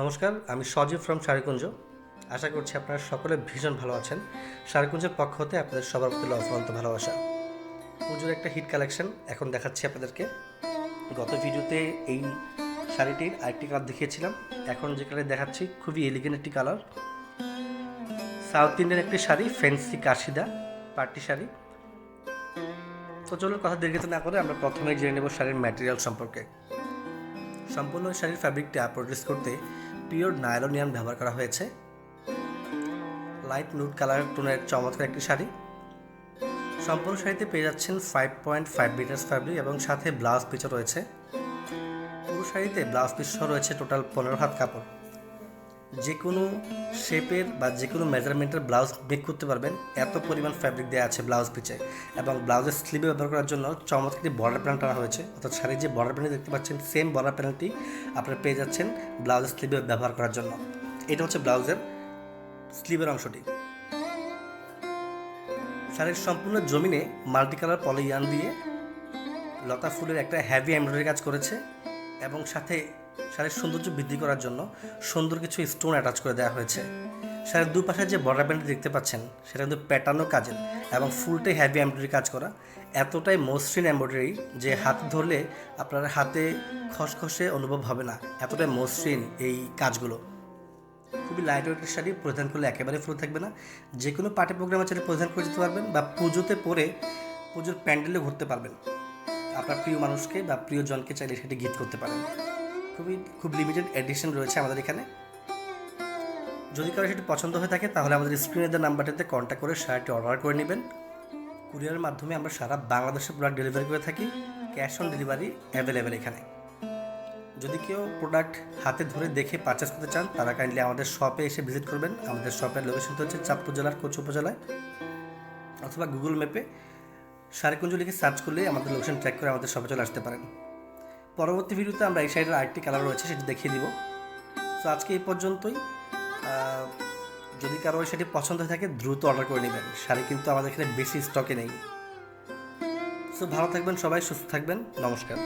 নমস্কার, আমি সজীব ফ্রম শাড়িকুঞ্জ আশা করছি আপনারা সকলে ভীষণ ভালো আছেন। শাড়িকুঞ্জের পক্ষ হতে আপনাদের সবার প্রতি অফুরন্ত ভালোবাসা। পুজোর একটা হিট কালেকশন এখন দেখাচ্ছি আপনাদেরকে। গত ভিডিওতে এই শাড়িটির আরেকটি কালার দেখিয়েছিলাম। এখন যে কালার দেখাচ্ছি, খুবই এলিগেন্ট একটি কালার সাউথ ইন্ডিয়ান একটি শাড়ি ফ্যান্সি কাশিদা পার্টি শাড়ি। তো চলুন কথা দীর্ঘিত না করে আমরা প্রথমে জেনে নেব শাড়ির ম্যাটেরিয়াল সম্পর্কে। সম্পূর্ণ শাড়ির ফ্যাব্রিকটা প্রডিউস করতে পিওর নাইলোনিয়াম ব্যবহার করা হয়েছে। লাইট নুড কালার টোনের চমৎকার একটি শাড়ি। সম্পূর্ণ শাড়িতে পেয়ে যাচ্ছেন five point five metres fabric এবং সাথে ব্লাউজ পিসও রয়েছে। পুরো শাড়িতে ব্লাউজ পিস রয়েছে টোটাল পনেরো হাত কাপড়। যে কোনো শেপের বা যে কোনো মেজারমেন্টের ব্লাউজ মেক করতে পারবেন। এত পরিমাণ ফ্যাব্রিক দেওয়া আছে ব্লাউজ পিচে এবং ব্লাউজের স্লিভে ব্যবহার করার জন্য চমৎকার বর্ডার প্যানেল টানা হয়েছে। অর্থাৎ শাড়ির যে বর্ডার প্যানেল দেখতে পাচ্ছেন সেম বর্ডার প্যানেলটি আপনারা পেয়ে যাচ্ছেন ব্লাউজের স্লিভে ব্যবহার করার জন্য। এটা হচ্ছে ব্লাউজের স্লিভের অংশটি। শাড়ির সম্পূর্ণ জমিনে মাল্টি কালার পলিয়ান দিয়ে লতা ফুলের একটা হ্যাভি এমব্রয়ডারি কাজ করেছে। এবং সাথে শাড়ির সৌন্দর্য বৃদ্ধি করার জন্য সুন্দর কিছু স্টোন অ্যাটাচ করে দেওয়া হয়েছে। শাড়ির দুপাশে যে বর্ডার ব্যান্ড দেখতে পাচ্ছেন, সেটা কিন্তু প্যাটার্নও কাজের এবং ফুলটাই হ্যাভি এমব্রয়ডারি কাজ করা। এতটাই মসৃণ এমব্রয়ডারি যে হাত ধরলে আপনার হাতে খসখসে অনুভব হবে না। এতটাই মসৃণ এই কাজগুলো। খুবই লাইট ওয়েটের শাড়ি, পরিধান করলে একেবারে ফুল থাকবে না। যে কোনো পার্টি প্রোগ্রামে চাইলে পরিধান করে যেতে পারবেন বা পুজোতে পরে পুজোর প্যান্ডেলে ঘুরতে পারবেন। আপনার প্রিয় মানুষকে বা প্রিয়জনকে চাইলে সেটি গিফট করতে পারেন। খুবই, খুব লিমিটেড এডিশন রয়েছে আমাদের এখানে। যদি কারও সেটি পছন্দ হয়ে থাকে, তাহলে আমাদের স্ক্রিনে দেওয়া নাম্বারটিতে কন্ট্যাক্ট করে শাড়িটি অর্ডার করে নেবেন। কুরিয়ারের মাধ্যমে আমরা সারা বাংলাদেশে প্রোডাক্ট ডেলিভারি করে থাকি ক্যাশ অন ডেলিভারি অ্যাভেলেবেল এখানে। যদি কেউ প্রোডাক্ট হাতে ধরে দেখে পারচেস করতে চান, তারা কাইন্ডলি আমাদের শপে এসে ভিজিট করবেন। আমাদের শপের লোকেশনটা হচ্ছে চাঁদপুর জেলার কোচ উপজেলায়। অথবা গুগল ম্যাপে সারিকুঞ্জ লিখে সার্চ করলে আমাদের লোকেশন ট্র্যাক করে আমাদের শপে চলে আসতে পারেন। পরবর্তী ভিডিওতে আমরা এই সাইডের আরেকটি কালার রয়েছে, সেটি দেখিয়ে দিব। তো আজকে এই পর্যন্তই। যদি কারও সেটি পছন্দ হয়ে থাকে, দ্রুত অর্ডার করে নেবেন। শাড়ি কিন্তু আমাদের এখানে বেশি স্টকে নেই। সো ভালো থাকবেন সবাই, সুস্থ থাকবেন। নমস্কার।